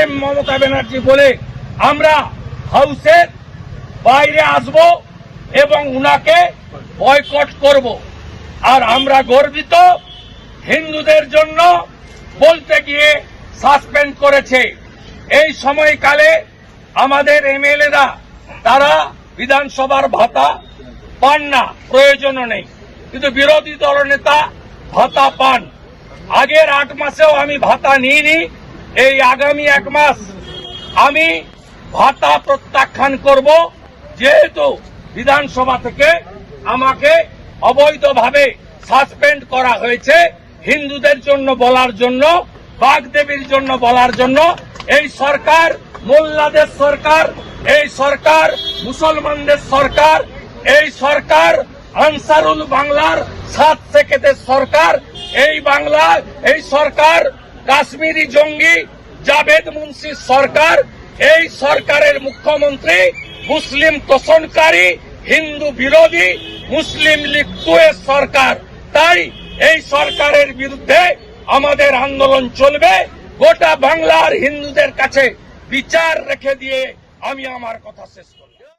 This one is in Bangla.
সেম মমতা ব্যানার্জি বলে আমরা হাউসের বাইরে আসব এবং উনাকে বয়কট করব। আর আমরা গর্বিত হিন্দুদের জন্য বলতে গিয়ে সাসপেন্ড করেছে। এই সময়কালে আমাদের এমএলএরা, তারা বিধানসভার ভাতা পান না, প্রয়োজনও নেই। কিন্তু বিরোধী দলনেতা ভাতা পান। আগের আট মাসেও আমি ভাতা নিইনি এই আগামী এক মাস আমি ভাতা প্রত্যাখ্যান করব, যেহেতু বিধানসভা থেকে আমাকে অবৈধভাবে সাসপেন্ড করা হয়েছে, হিন্দুদের জন্য বলার জন্য, বাগদেবীর জন্য বলার জন্য। এই সরকার, মোল্লাদের সরকার, এই সরকার, মুসলমানদের সরকার, এই সরকার, আনসারুল বাংলার সাত সেকেতের সরকার, এই বাংলা, এই সরকার কাশ্মীরি জঙ্গি জাভেদ মুন্সির সরকার, এই সরকারের মুখ্যমন্ত্রী, মুসলিম তোষণকারী, হিন্দু বিরোধী, মুসলিম লীগ টুয়ের সরকার। তাই এই সরকারের বিরুদ্ধে আমাদের আন্দোলন চলবে। গোটা বাংলার হিন্দুদের কাছে বিচার রেখে দিয়ে আমি আমার কথা শেষ করলাম।